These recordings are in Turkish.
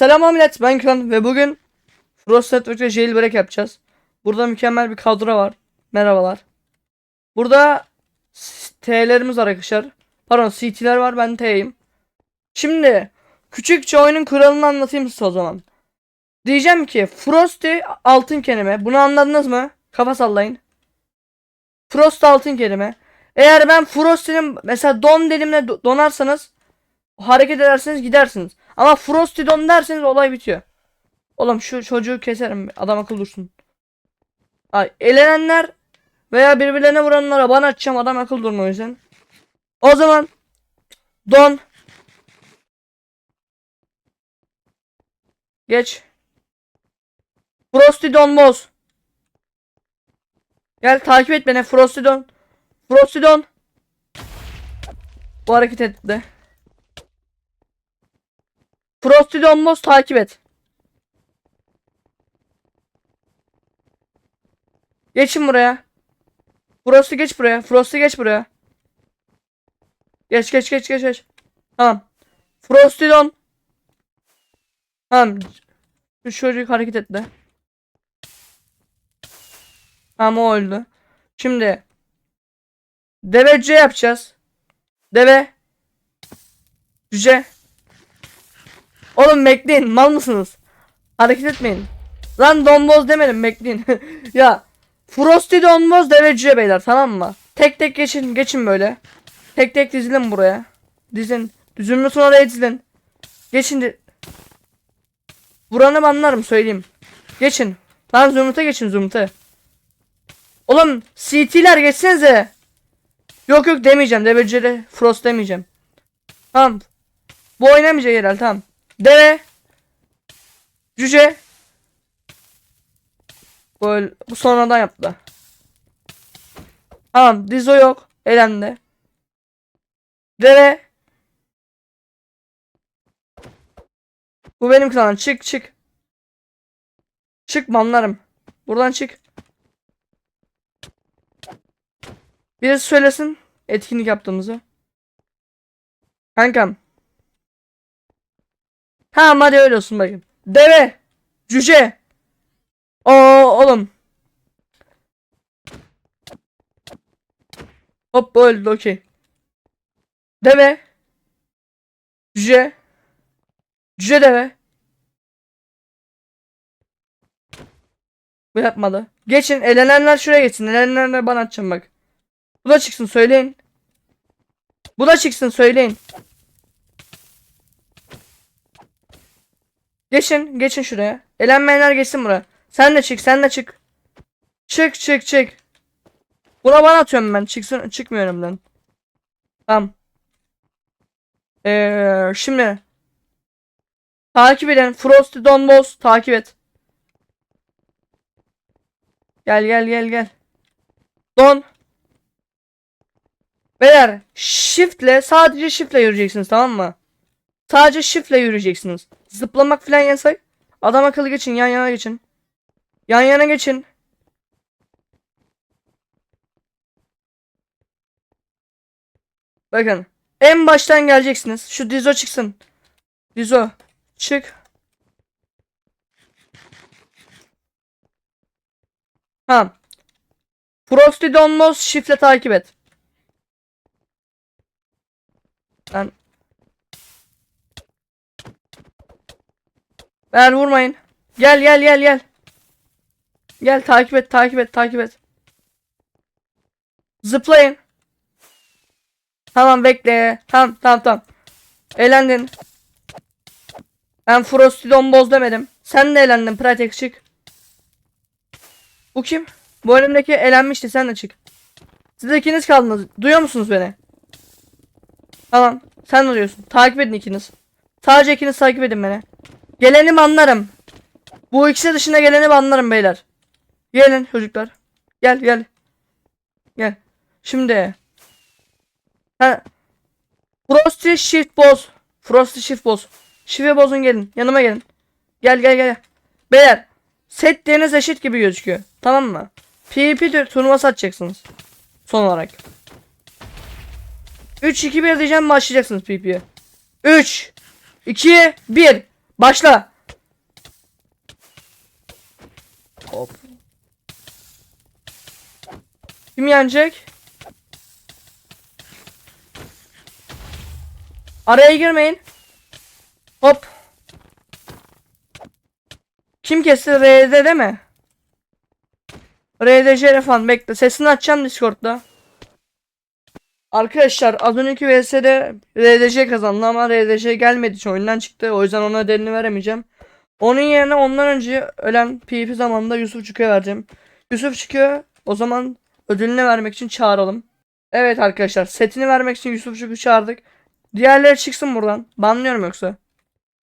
Selam millet ben Kran ve bugün Frost Network'te jailbreak yapacağız. Burada mükemmel bir kadro var. Merhabalar. Burada T'lerimiz var arkadaşlar. Pardon CT'ler var ben T'yim. Şimdi küçükçe oyunun kuralını anlatayım size o zaman. Diyeceğim ki Frosty altın kelime. Bunu anladınız mı? Kafa sallayın. Frost altın kelime. Eğer ben Frosty'nin mesela don dilimle do- donarsanız hareket ederseniz gidersiniz. Ama Frosty don derseniz olay bitiyor. Oğlum şu çocuğu keserim. Adam akıl dursun. Ay, elenenler veya birbirlerine vuranlara bana atacağım adam akıl durma o yüzden. O zaman don Geç. Frosty Don Boz. Gel takip et beni Frosty Don. Frosty Don. Bu hareket etti. Frosty Don Boz takip et. Geçin buraya. Frosty geç buraya. Frosty geç buraya. Geç geç geç geç geç. Tamam. Frosty Don. Tamam. Şu çocuk hareket etti. Tamam o öldü. Şimdi deve cüce yapacağız. Deve cüce. Oğlum bekleyin mal mısınız? Hareket etmeyin. Lan domboz demedim bekleyin. ya Frosty domboz deve cüce beyler tamam mı? Tek tek geçin geçin böyle. Tek tek dizilin buraya. Dizin. Düzülme sonra da dizilin. Geçin de Vuranı anlarım söyleyeyim. Geçin. Lan zümrüte geçin zümrüte. Oğlum CT'ler geçsenize. Yok yok demeyeceğim. Debecere Frost demeyeceğim. Tamam. Bu oynamayacak herhalde tamam. Deve. Cüce. Bu, bu sonradan yaptı. Tamam Dizo yok. Elendi. Deve. Bu benim klanım. Çık çık. Çık manlarım. Buradan çık. Birisi söylesin etkinlik yaptığımızı. Kankam. Tamam hadi öyle olsun bakayım. Deve. Cüce. Oo oğlum. Hop öldü okey. Deve. Cüce. Cüce deve. Bu yapmadı. Geçin elenenler şuraya geçsin. Elenenler bana atacağım bak. Bu da çıksın söyleyin. Bu da çıksın söyleyin. Geçin geçin şuraya. Elenmeyenler geçsin buraya. Sen de çık sen de çık. Çık çık çık. Buna bana atıyorum ben. Çıksın çıkmıyorum ben. Tamam. Ee, şimdi Takip edin. Frosty Don Boss takip et. Gel gel gel gel. Don. Beyler shiftle sadece shiftle yürüyeceksiniz tamam mı? Sadece shiftle yürüyeceksiniz. Zıplamak falan yasak. Adam akıllı geçin yan yana geçin. Yan yana geçin. Bakın. En baştan geleceksiniz. Şu Dizo çıksın. Dizo. Çık. Tamam. Frosty Donmos şifre takip et. Ben Ver vurmayın. Gel gel gel gel. Gel takip et takip et takip et. Zıplayın. Tamam bekle. Tamam tamam tamam. Eğlendin. Ben Frosty Domboz demedim. Sen de elendin Pratek çık. Bu kim? Bu önümdeki elenmişti sen de çık. Siz ikiniz kaldınız. Duyuyor musunuz beni? Tamam. Sen de duyuyorsun. Takip edin ikiniz. Sadece ikiniz takip edin beni. Geleni anlarım. Bu ikisi dışında geleni anlarım beyler. Gelin çocuklar. Gel gel. Gel. Şimdi. Ha. Frosty Shift Boss. Frosty Shift Boss. Şive bozun gelin. Yanıma gelin. Gel gel gel. Beyler. Setleriniz eşit gibi gözüküyor. Tamam mı? PvP tur- turnuvası atacaksınız. Son olarak. 3 2 1 diyeceğim başlayacaksınız PvP'ye. 3 2 1 Başla. Hop. Kim yenecek? Araya girmeyin. Hop. Kim kesti? RD değil mi? RDC Refan bekle. Sesini açacağım Discord'da. Arkadaşlar az önceki VS'de RDC kazandı ama RDC gelmedi için oyundan çıktı. O yüzden ona ödülünü veremeyeceğim. Onun yerine ondan önce ölen PvP zamanında Yusuf Çıkı'ya vereceğim. Yusuf Çıkı o zaman ödülünü vermek için çağıralım. Evet arkadaşlar setini vermek için Yusuf Çıkı çağırdık. Diğerleri çıksın buradan. Banlıyorum yoksa.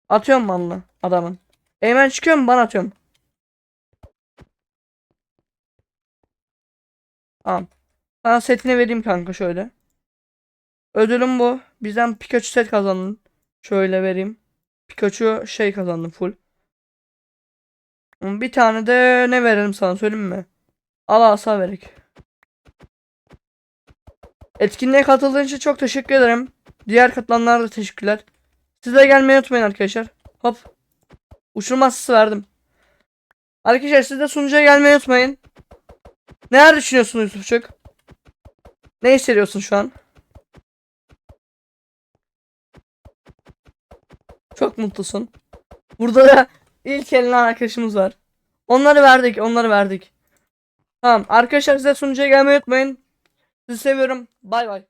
Atıyorum banlı adamın. Eymen çıkıyor mu? Ban atıyorum. Tamam. Sana setini vereyim kanka şöyle. Ödülüm bu. Bizden Pikachu set kazandın. Şöyle vereyim. Pikachu şey kazandım full. Bir tane de ne verelim sana söyleyeyim mi? Al asa verek. Etkinliğe katıldığın için çok teşekkür ederim. Diğer katılanlara da teşekkürler. Siz de gelmeyi unutmayın arkadaşlar. Hop. Uçurma verdim. Arkadaşlar siz de sunucuya gelmeyi unutmayın. Neler düşünüyorsun Yusufçuk? Ne hissediyorsun şu an? Çok mutlusun. Burada da ilk elenen arkadaşımız var. Onları verdik, onları verdik. Tamam, arkadaşlar size sunucuya gelmeyi unutmayın. Sizi seviyorum. Bay bay.